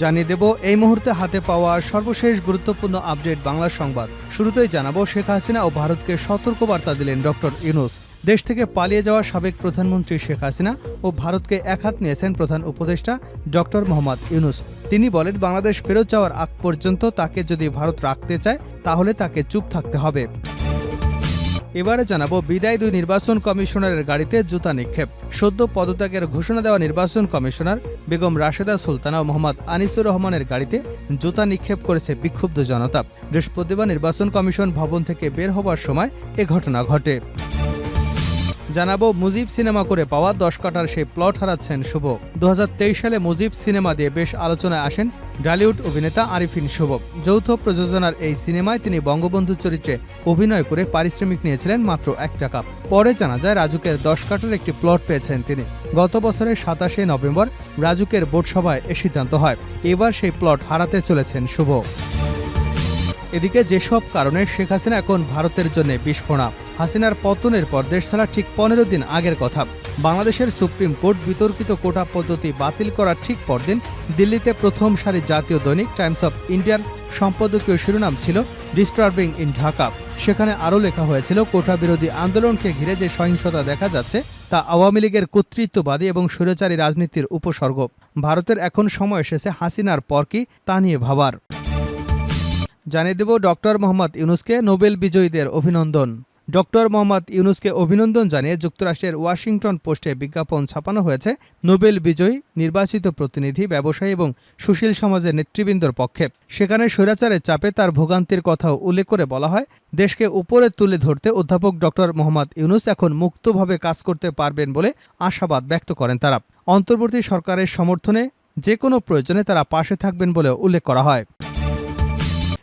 জানিয়ে দেব, এই মুহূর্তে হাতে পাওয়া সর্বশেষ গুরুত্বপূর্ণ আপডেট বাংলা সংবাদ। শুরুতেই জানাব, শেখ হাসিনা ও ভারতকে সতর্কবার্তা দিলেন ডক্টর ইউনুস। দেশ থেকে পালিয়ে যাওয়া সাবেক প্রধানমন্ত্রী শেখ হাসিনা ও ভারতকে একহাত নিয়েছেন প্রধান উপদেষ্টা ডক্টর মোহাম্মদ ইউনুস। তিনি বলেন, বাংলাদেশ ফেরত যাওয়ার আগ পর্যন্ত তাকে যদি ভারত রাখতে চায়, তাহলে তাকে চুপ থাকতে হবে। এবারে জানাব বিদায় দুই নির্বাচন কমিশনারের গাড়িতে জুতা নিক্ষেপ। সদ্য পদত্যাগের ঘোষণা দেওয়া নির্বাচন কমিশনার বেগম রাশেদা সুলতানা ও মোহাম্মদ আনিসুর রহমানের গাড়িতে জুতা নিক্ষেপ করেছে বিক্ষুব্ধ জনতা। বৃহস্পতিবার নির্বাচন কমিশন ভবন থেকে বের হবার সময় এ ঘটনা ঘটে। জানাব মুজিব সিনেমা করে পাওয়া দশ কাটার সেই প্লট হারাচ্ছেন শুভ। দু হাজার তেইশ সালে মুজিব সিনেমা দিয়ে বেশ আলোচনায় আসেন ডালিউড অভিনেতা আরিফিন শুভ। যৌথ প্রযোজনার এই সিনেমায় তিনি বঙ্গবন্ধু চরিত্রে অভিনয় করে পারিশ্রমিক নিয়েছিলেন মাত্র এক টাকা। পরে জানা যায়, রাজুকের দশ কাঠের একটি প্লট পেয়েছেন তিনি। গত বছরের সাতাশে নভেম্বর রাজুকের বোর্ড সভায় এ সিদ্ধান্ত হয়। এবার সেই প্লট হারাতে চলেছেন শুভ। এদিকে যেসব কারণে শেখ হাসিনা এখন ভারতের জন্য বিস্ফোরণা, হাসিনার পতনের পর দেশ ছাড়া ঠিক পনেরো দিন আগের কথা। বাংলাদেশের সুপ্রিম কোর্ট বিতর্কিত কোটা পদ্ধতি বাতিল করার ঠিক পরদিন দিল্লিতে প্রথম সারি জাতীয় দৈনিক টাইমস অফ ইন্ডিয়ার সম্পাদকীয় শিরোনাম ছিল ডিস্টার্বিং ইন ঢাকা সেখানে আরও লেখা হয়েছিল, কোটা বিরোধী আন্দোলনকে ঘিরে যে সহিংসতা দেখা যাচ্ছে, তা আওয়ামী লীগের কর্তৃত্ববাদী এবং স্বৈরাচারী রাজনীতির উপসর্গ। ভারতের এখন সময় এসেছে হাসিনার পর কি, তা নিয়ে ভাবার। জানিয়ে দেব ডক্টর মোহাম্মদ ইউনুসকে নোবেল বিজয়ীদের অভিনন্দন। ডক্টর মোহাম্মদ ইউনুসকে অভিনন্দন জানিয়ে যুক্তরাষ্ট্রের ওয়াশিংটন পোস্টে বিজ্ঞাপন ছাপানো হয়েছে নোবেল বিজয়ী, নির্বাচিত প্রতিনিধি, ব্যবসায়ী এবং সুশীল সমাজের নেতৃবৃন্দর পক্ষে। সেখানে স্বৈরাচারের চাপে তার ভোগান্তির কথাও উল্লেখ করে বলা হয়। দেশকে উপরে তুলে ধরতে অধ্যাপক ডক্টর মোহাম্মদ ইউনুস এখন মুক্তভাবে কাজ করতে পারবেন বলে আশাবাদ ব্যক্ত করেন তারা। অন্তর্বর্তী সরকারের সমর্থনে যে কোনো প্রয়োজনে তারা পাশে থাকবেন বলেও উল্লেখ করা হয়।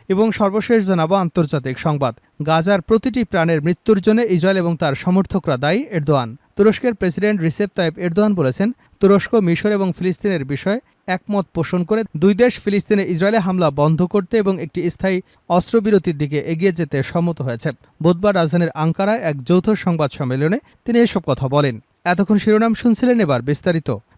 এবং সর্বশেষ জানাব আন্তর্জাতিক সংবাদ। গাজার প্রতিটি প্রাণের মৃত্যুর জন্য ইসরায়েল এবং তার সমর্থকরা দায়ী এরদোয়ান। তুরস্কের প্রেসিডেন্ট রিসেপ তাইপ এরদোয়ান বলেছেন, তুরস্ক, মিশর এবং ফিলিস্তিনের বিষয়ে একমত পোষণ করে দুই দেশ ফিলিস্তিনে ইসরায়েলে হামলা বন্ধ করতে এবং একটি স্থায়ী অস্ত্রবিরতির দিকে এগিয়ে যেতে সম্মত হয়েছে। বুধবার রাজধানীর আঙ্কারায় এক যৌথ সংবাদ সম্মেলনে তিনি এসব কথা বলেন। এতক্ষণ শিরোনাম শুনছিলেন এবার বিস্তারিত।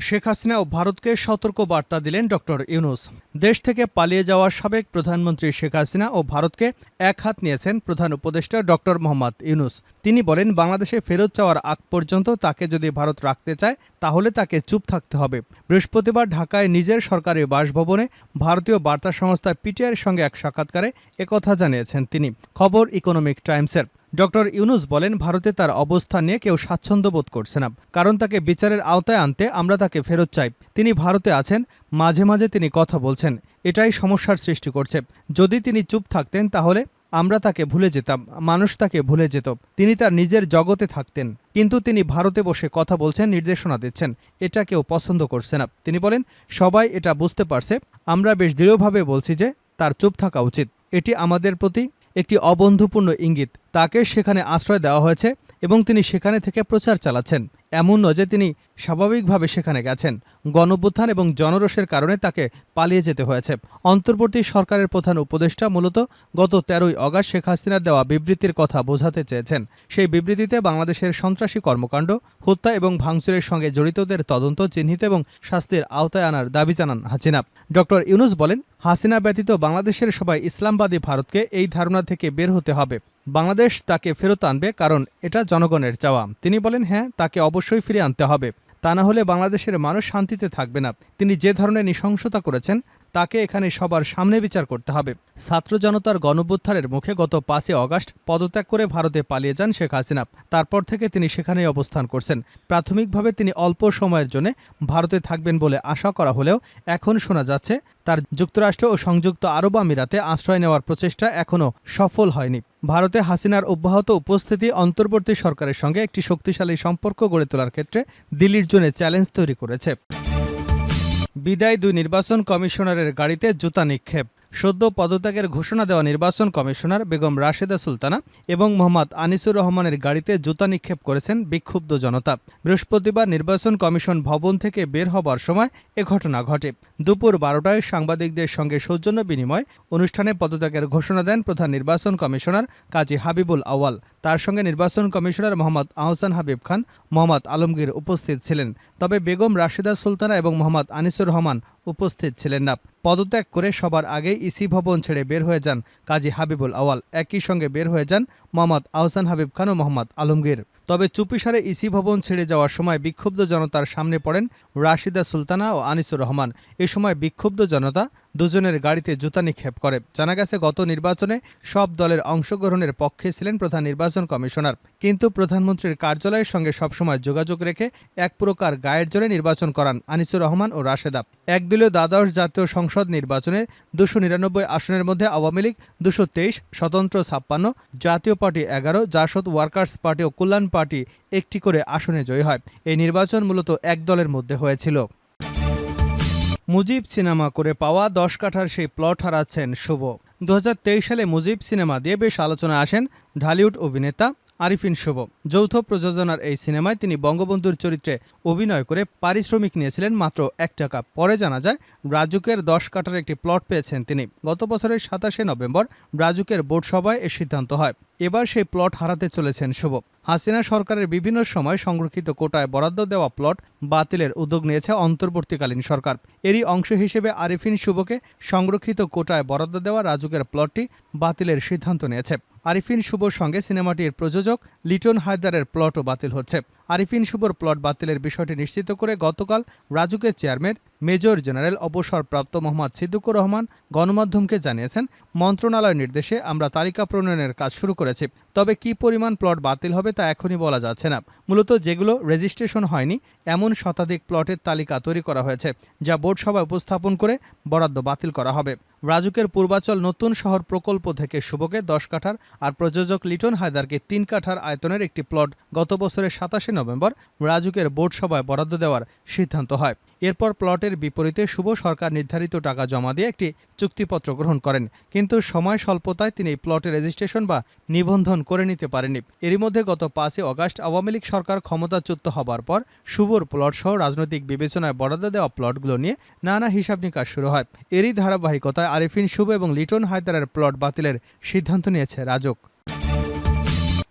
শেখ হাসিনা ও ভারতকে সতর্ক বার্তা দিলেন ডক্টর ইউনুস। দেশ থেকে পালিয়ে যাওয়া সাবেক প্রধানমন্ত্রী শেখ হাসিনা ও ভারতকে এক হাত নিয়েছেন প্রধান উপদেষ্টা ডক্টর মোহাম্মদ ইউনুস। তিনি বলেন, বাংলাদেশে ফেরত যাওয়ার আগ পর্যন্ত তাকে যদি ভারত রাখতে চায়, তাহলে তাকে চুপ থাকতে হবে। বৃহস্পতিবার ঢাকায় নিজের সরকারি বাসভবনে ভারতীয় বার্তা সংস্থা পিটিআইয়ের সঙ্গে এক সাক্ষাৎকারে একথা জানিয়েছেন তিনি। খবর ইকোনমিক টাইমসের। ডক্টর ইউনুস বলেন, ভারতে তার অবস্থান নিয়ে কেউ স্বাচ্ছন্দ্য বোধ করছে না, কারণ তাকে বিচারের আওতায় আনতে আমরা তাকে ফেরত চাই। তিনি ভারতে আছেন, মাঝে মাঝে তিনি কথা বলছেন, এটাই সমস্যার সৃষ্টি করছে। যদি তিনি চুপ থাকতেন, তাহলে আমরা তাকে ভুলে যেতাম, মানুষ তাকে ভুলে যেত। তিনি তার নিজের জগতে থাকতেন, কিন্তু তিনি ভারতে বসে কথা বলছেন, নির্দেশনা দিচ্ছেন, এটা কেউ পছন্দ করছে না। তিনি বলেন, সবাই এটা বুঝতে পারছে, আমরা বেশ দৃঢ়ভাবে বলছি যে তার চুপ থাকা উচিত। এটি আমাদের প্রতি একটি অবন্ধুপূর্ণ ইঙ্গিত। তাকে সেখানে আশ্রয় দেওয়া হয়েছে এবং তিনি সেখানে থেকে প্রচার চালাচ্ছেন। এমন নয় যে তিনি স্বাভাবিকভাবে সেখানে গেছেন। গণভ্যুত্থান এবং জনরোষের কারণে তাকে পালিয়ে যেতে হয়েছে। অন্তর্বর্তী সরকারের প্রধান উপদেষ্টা মূলত গত তেরোই অগাস্ট শেখ হাসিনার দেওয়া বিবৃতির কথা বোঝাতে চেয়েছেন। সেই বিবৃতিতে বাংলাদেশের সন্ত্রাসী কর্মকাণ্ড, হত্যা এবং ভাঙচুরের সঙ্গে জড়িতদের তদন্ত চিহ্নিত এবং শাস্তির আওতায় আনার দাবি জানান হাসিনা। ডক্টর ইউনুস বলেন, হাসিনা ব্যতীত বাংলাদেশের সবাই ইসলামবাদী ভারতকে এই ধারণা থেকে বের হতে হবে। বাংলাদেশ তাকে ফেরত আনবে কারণ এটা জনগণের চাওয়া। তিনি বলেন হ্যাঁ তাকে অবশ্যই ফিরে আনতে হবে। তা না হলে বাংলাদেশের মানুষ শান্তিতে থাকবে না। তিনি যে ধরনের নৃশংসতা করেছেন তাকে এখানে সবার সামনে বিচার করতে হবে। ছাত্র জনতার গণভ্যুত্থানের মুখে গত পাঁচই অগাস্ট পদত্যাগ করে ভারতে পালিয়ে যান শেখ হাসিনা। তারপর থেকে তিনি সেখানেই অবস্থান করছেন। প্রাথমিকভাবে তিনি অল্প সময়ের জন্য ভারতে থাকবেন বলে আশা করা হলেও এখন শোনা যাচ্ছে, তার যুক্তরাষ্ট্র ও সংযুক্ত আরব আমিরাতে আশ্রয় নেওয়ার প্রচেষ্টা এখনও সফল হয়নি। ভারতে হাসিনার অব্যাহত উপস্থিতি অন্তর্বর্তী সরকারের সঙ্গে একটি শক্তিশালী সম্পর্ক গড়ে তোলার ক্ষেত্রে দিল্লির জন্য চ্যালেঞ্জ তৈরি করেছে। বিদায় দুই নির্বাচন কমিশনারের গাড়িতে জুতা নিক্ষেপ। সদ্য পদত্যাগের ঘোষণা দেওয়া নির্বাচন কমিশনার বেগম রাশেদা সুলতানা এবং মোহাম্মদ আনিসুর রহমানের গাড়িতে জুতা নিক্ষেপ করেছেন বিক্ষুব্ধ জনতা। বৃহস্পতিবার নির্বাচন কমিশন ভবন থেকে বের হবার সময় এ ঘটনা ঘটে। দুপুর বারোটায় সাংবাদিকদের সঙ্গে সৌজন্য বিনিময় অনুষ্ঠানে পদত্যাগের ঘোষণা দেন প্রধান নির্বাচন কমিশনার কাজী হাবিবুল আওয়াল তার সঙ্গে নির্বাচন কমিশনার মোহাম্মদ আহসান হাবিব খান, মোহাম্মদ আলমগীর উপস্থিত ছিলেন। তবে বেগম রাশেদা সুলতানা এবং মোহাম্মদ আনিসুর রহমান উপস্থিত ছিলেন না। পদত্যাগ করে সবার আগে ইসি ভবন ছেড়ে বের হয়ে যান কাজী হাবিবুল আওয়াল একই সঙ্গে বের হয়ে যান মোহাম্মদ আহসান হাবিব খান ও মোহাম্মদ আলমগীর। তবে চুপিসারে ইসি ভবন ছেড়ে যাওয়ার সময় বিক্ষুব্ধ জনতার সামনে পড়েন রাশিদা সুলতানা ও আনিসুর রহমান। এ সময় বিক্ষুব্ধ জনতা দুজনের গাড়িতে জুতা নিক্ষেপ করে। জানা গেছে, গত নির্বাচনে সব দলের অংশগ্রহণের পক্ষে ছিলেন প্রধান নির্বাচন কমিশনার। কিন্তু প্রধানমন্ত্রীর কার্যালয়ের সঙ্গে সবসময় যোগাযোগ রেখে এক প্রকার গায়ের জোরে নির্বাচন করান আনিসুর রহমান ও রাশেদা। একদলীয় দ্বাদশ জাতীয় সংসদ নির্বাচনে দুশো নিরানব্বই আসনের মধ্যে আওয়ামী লীগ, দুশো তেইশ, স্বতন্ত্র ছাপ্পান্ন, জাতীয় পার্টি এগারো, জাসদ ওয়ার্কার্স পার্টি ও কল্যাণ পার্টি একটি করে আসনে জয়ী হয়। এই নির্বাচন মূলত এক দলের মধ্যে হয়েছিল। মুজিব সিনেমা করে পাওয়া দশ কাঠার সেই প্লট হারাচ্ছেন শুভ। দু হাজার তেইশ সালে মুজিব সিনেমা দিয়ে বেশ আলোচনা আসেন ঢালিউড অভিনেতা আরিফিন শুভ। যৌথ প্রযোজনার এই সিনেমায় তিনি বঙ্গবন্ধুর চরিত্রে অভিনয় করে পারিশ্রমিক নিয়েছিলেন মাত্র এক টাকা। পরে জানা যায় ব্রাজুকের দশ কাঠার একটি প্লট পেয়েছেন তিনি। গত বছরের সাতাশে নভেম্বর ব্রাজুকের বোর্ড সভায় এ সিদ্ধান্ত হয়। এবার সেই প্লট হারাতে চলেছেন শুভ। হাসিনা সরকারের বিভিন্ন সময় সংরক্ষিত কোটায় বরাদ্দ দেওয়া প্লট বাতিলের উদ্যোগ নিয়েছে অন্তর্বর্তীকালীন সরকার। এরই অংশ হিসেবে আরিফিন শুভকে সংরক্ষিত কোটায় বরাদ্দ দেওয়া রাজুকের প্লটটি বাতিলের সিদ্ধান্ত নিয়েছে। আরিফিন শুভর সঙ্গে সিনেমাটির প্রযোজক লিটন হায়দারের প্লটও বাতিল হচ্ছে। আরিফিন শুভর প্লট বাতিলের বিষয়টি নিশ্চিত করে গতকাল রাজুকের চেয়ারম্যান, মেজর জেনারেল অবসরপ্রাপ্ত মোহাম্মদ সিদ্দুকুর রহমান গণমাধ্যমকে জানিয়েছেন মন্ত্রণালয়ের নির্দেশে আমরা তালিকা প্রণয়নের কাজ শুরু করেছি। তবে কি পরিমাণ প্লট বাতিল হবে তা এখনই বলা যাচ্ছে না। মূলত যেগুলো রেজিস্ট্রেশন হয়নি, এমন শতাধিক প্লটের তালিকা তৈরি করা হয়েছে, যা বোর্ড সভায় উপস্থাপন করে বরাদ্দ বাতিল করা হবে। রাজুকের পূর্বাচল নতুন শহর প্রকল্প থেকে শুভকে দশ কাঠার আর প্রযোজক লিটন হায়দারকে তিন কাঠার আয়তনের একটি প্লট গত বছরের সাতাশে নভেম্বর রাজুকের বোর্ড সভায় বরাদ্দ দেওয়ার সিদ্ধান্ত হয়। এরপর প্লটের বিপরীতে শুভ সরকার নির্ধারিত টাকা জমা দিয়ে একটি চুক্তিপত্র গ্রহণ করেন। কিন্তু সময় স্বল্পতায় তিনি প্লটের রেজিস্ট্রেশন বা নিবন্ধন করে নিতে পারেননি। এরই মধ্যে গত পাঁচই অগাস্ট আওয়ামী লীগ সরকার ক্ষমতাচ্যুত হবার পর শুভর প্লট সহ রাজনৈতিক বিবেচনায় বরাদ্দ দেওয়া প্লটগুলো নিয়ে নানা হিসাব নিকাশ শুরু হয়। এরই ধারাবাহিকতায় আরিফিন শুভ এবং লিটন হায়দারের প্লট বাতিলের সিদ্ধান্ত নিয়েছে রাজক।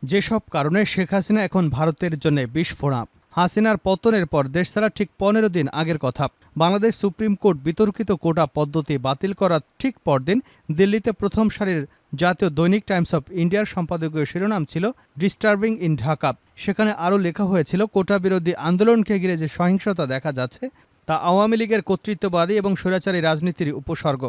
যেসব কারণে শেখ হাসিনা এখন ভারতের জন্য বিস্ফোরণ। হাসিনার পতনের পর দেশ ছাড়া ঠিক পনেরো দিন আগের কথা। বাংলাদেশ সুপ্রিম কোর্ট বিতর্কিত কোটা পদ্ধতি বাতিল করার ঠিক পরদিন দিল্লিতে প্রথম সারির জাতীয় দৈনিক টাইমস অফ ইন্ডিয়ার সম্পাদকীয় শিরোনাম ছিল ডিস্টার্বিং ইন ঢাকা সেখানে আরও লেখা হয়েছিল, কোটা বিরোধী আন্দোলনকে ঘিরে যে সহিংসতা দেখা যাচ্ছে তা আওয়ামী লীগের কর্তৃত্ববাদী এবং স্বৈরাচারী রাজনীতির উপসর্গ।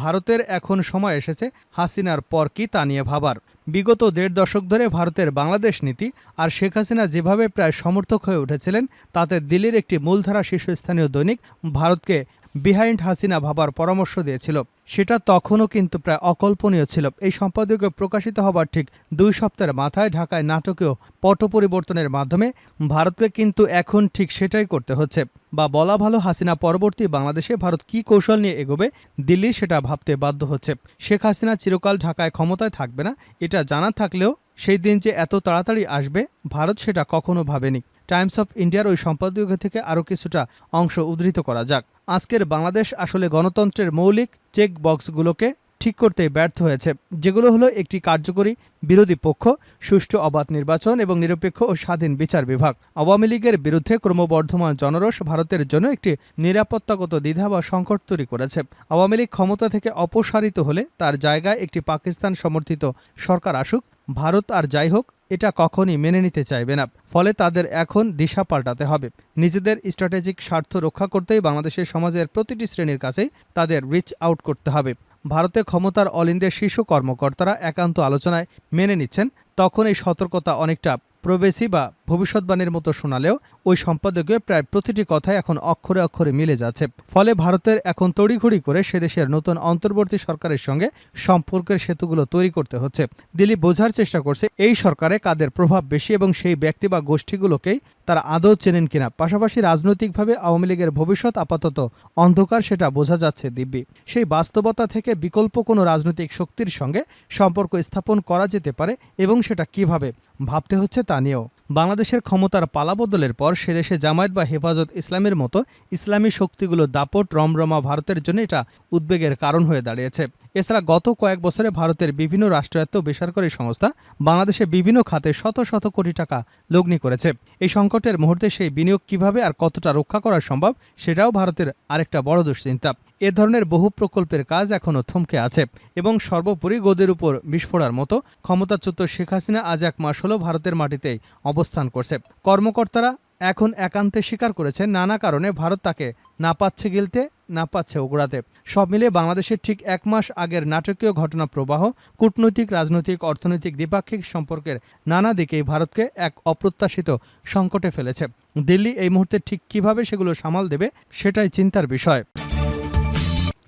ভারতের এখন সময় এসেছে হাসিনার পর কি তা নিয়ে ভাবার। বিগত দেড় দশক ধরে ভারতের বাংলাদেশ নীতি আর শেখ হাসিনা যেভাবে প্রায় সমর্থক হয়ে উঠেছিলেন, তাতে দিল্লির একটি মূলধারা শীর্ষস্থানীয় দৈনিক ভারতকে বিহাইন্ড হাসিনা ভাবার পরামর্শ দিয়েছিল। সেটা তখনও কিন্তু প্রায় অকল্পনীয় ছিল। এই সম্পাদকীয় প্রকাশিত হবার ঠিক দুই সপ্তাহের মাথায় ঢাকায় নাটকীয় পট পরিবর্তনের মাধ্যমে ভারতকে কিন্তু এখন ঠিক সেটাই করতে হচ্ছে। বা বলা ভালো, হাসিনা পরবর্তী বাংলাদেশে ভারত কী কৌশল নিয়ে এগোবে, দিল্লি সেটা ভাবতে বাধ্য হচ্ছে। শেখ হাসিনা চিরকাল ঢাকায় ক্ষমতায় থাকবে না, এটা জানা থাকলেও সেই দিন যে এত তাড়াতাড়ি আসবে, ভারত সেটা কখনো ভাবেনি। টাইমস অফ ইন্ডিয়ার ওই সম্পাদকীয় থেকে আরও কিছুটা অংশ উদ্ধৃত করা যাক। আজকের বাংলাদেশ আসলে গণতন্ত্রের মৌলিক চেক বক্সগুলোকে ঠিক করতে ব্যর্থ হয়েছে, যেগুলো হলো একটি কার্যকরী বিরোধী পক্ষ, সুষ্ঠু অবাধ নির্বাচন এবং নিরপেক্ষ ও স্বাধীন বিচার বিভাগ। আওয়ামী লীগের বিরুদ্ধে ক্রমবর্ধমান জনরোষ ভারতের জন্য একটি নিরাপত্তাগত দ্বিধা বা সংকট তৈরি করেছে। আওয়ামী লীগ ক্ষমতা থেকে অপসারিত হলে তার জায়গায় একটি পাকিস্তান সমর্থিত সরকার আসুক, ভারত আর যাই হোক এটা কখনই মেনে নিতে চাইবে না। ফলে তাদের এখন দিশা পাল্টাতে হবে। নিজেদের স্ট্র্যাটেজিক স্বার্থ রক্ষা করতেই বাংলাদেশের সমাজের প্রতিটি শ্রেণির কাছেই তাদের রিচ আউট করতে হবে। ভারতে ক্ষমতার অলিন্দের শীর্ষ কর্মকর্তারা একান্ত আলোচনায় মেনে নিচ্ছেন, তখন এই সতর্কতা অনেকটা প্রবেশী বা ভবিষ্যৎবাণীর মতো শোনালেও ওই সম্পাদকীয় প্রায় প্রতিটি কথাই এখন অক্ষরে অক্ষরে মিলে যাচ্ছে। ফলে ভারতের এখন তড়িঘড়ি করে সে দেশের নতুন অন্তর্বর্তী সরকারের সঙ্গে সম্পর্কের সেতুগুলো তৈরি করতে হচ্ছে। দিল্লি বোঝার চেষ্টা করছে, এই সরকারে কাদের প্রভাব বেশি এবং সেই ব্যক্তি বা গোষ্ঠীগুলোকেই তারা আদৌ চেনেন কিনা। পাশাপাশি রাজনৈতিকভাবে আওয়ামী লীগের ভবিষ্যৎ আপাতত অন্ধকার, সেটা বোঝা যাচ্ছে দিব্যি। সেই বাস্তবতা থেকে বিকল্প কোনো রাজনৈতিক শক্তির সঙ্গে সম্পর্ক স্থাপন করা যেতে পারে এবং সেটা কীভাবে, ভাবতে হচ্ছে তা নিয়েও। বাংলাদেশের ক্ষমতার পালাবদলের পর সে দেশে জামায়াত বা হেফাজত ইসলামের মতো ইসলামী শক্তিগুলো দাপট রমরমা ভারতের জন্য এটা উদ্বেগের কারণ হয়ে দাঁড়িয়েছে। এছাড়া গত কয়েক বছরে ভারতের বিভিন্ন রাষ্ট্রায়ত্ত বেসরকারি সংস্থা বাংলাদেশে বিভিন্ন খাতে শত শত কোটি টাকা লগ্নি করেছে। এই সংকটের মুহূর্তে সেই বিনিয়োগ কীভাবে আর কতটা রক্ষা করা সম্ভব সেটাও ভারতের আরেকটা বড় দুশ্চিন্তা। এ ধরনের বহু প্রকল্পের কাজ এখনও থমকে আছে এবং সর্বোপরি গদের উপর বিস্ফোরার মতো ক্ষমতাচ্যুত শেখ হাসিনা আজ এক মাস হলো ভারতের মাটিতেই অবস্থান করছে। কর্মকর্তারা এখন একান্তে স্বীকার করেছে নানা কারণে ভারত তাকে না পাচ্ছে গিলতে, না পাচ্ছে ওগড়াতে। সব মিলিয়ে বাংলাদেশের ঠিক এক মাস আগের নাটকীয় ঘটনা প্রবাহ, কূটনৈতিক, রাজনৈতিক, অর্থনৈতিক, দ্বিপাক্ষিক সম্পর্কের নানা দিকেই ভারতকে এক অপ্রত্যাশিত সংকটে ফেলেছে। দিল্লি এই মুহূর্তে ঠিক কীভাবে সেগুলো সামাল দেবে, সেটাই চিন্তার বিষয়।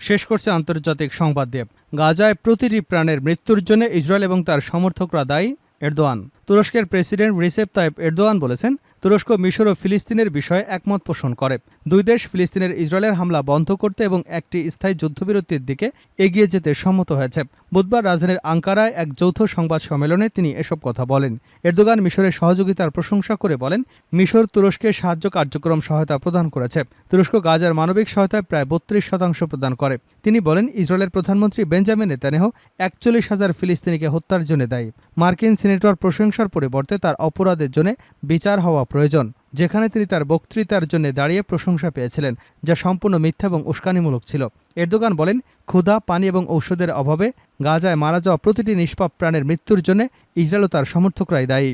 শেষ করছে আন্তর্জাতিক সংবাদ দিয়ে গাজায় প্রতিটি প্রাণের মৃত্যুর জন্য ইসরায়েল এবং তার সমর্থকরা দায়ী। এরদোয়ান। তুরস্কের প্রেসিডেন্ট রিসেপ তাইপ এরদোয়ান বলেছেন, তুরস্ক, মিশর ও ফিলিস্তিনের বিষয়ে একমত পোষণ করে। দুই দেশ ফিলিস্তিনের ইসরায়েলের হামলা বন্ধ করতে এবং একটি স্থায়ী যুদ্ধবিরতির দিকে এগিয়ে যেতে সম্মত হয়েছে। বুধবার রাজধানীর আঙ্কারায় এক যৌথ সংবাদ সম্মেলনে তিনি এসব কথা বলেন। এরদোগান মিশরের সহযোগিতার প্রশংসা করে বলেন, মিশর তুরস্কে সাহায্য কার্যক্রম সহায়তা প্রদান করেছে। তুরস্ক গাজার মানবিক সহায়তায় প্রায় বত্রিশ শতাংশ প্রদান করে। তিনি বলেন, ইসরায়েলের প্রধানমন্ত্রী বেঞ্জামিন নেতানেহ একচল্লিশ হাজার ফিলিস্তিনিকে হত্যার জন্য দায়ী। মার্কিন সিনেটর প্রশংসার পরিবর্তে তার অপরাধের জন্য বিচার হওয়া প্রয়োজন, যেখানে তিনি তার বক্তৃতার জন্য দাঁড়িয়ে প্রশংসা পেয়েছিলেন, যা সম্পূর্ণ মিথ্যা এবং উস্কানিমূলক ছিল। এরদোগান বলেন, ক্ষুধা, পানি এবং ঔষধের অভাবে গাজায় মারা যাওয়া প্রতিটি নিষ্পাপ প্রাণের মৃত্যুর জন্য ইসরায়েল তার সমর্থকরাই দায়ী।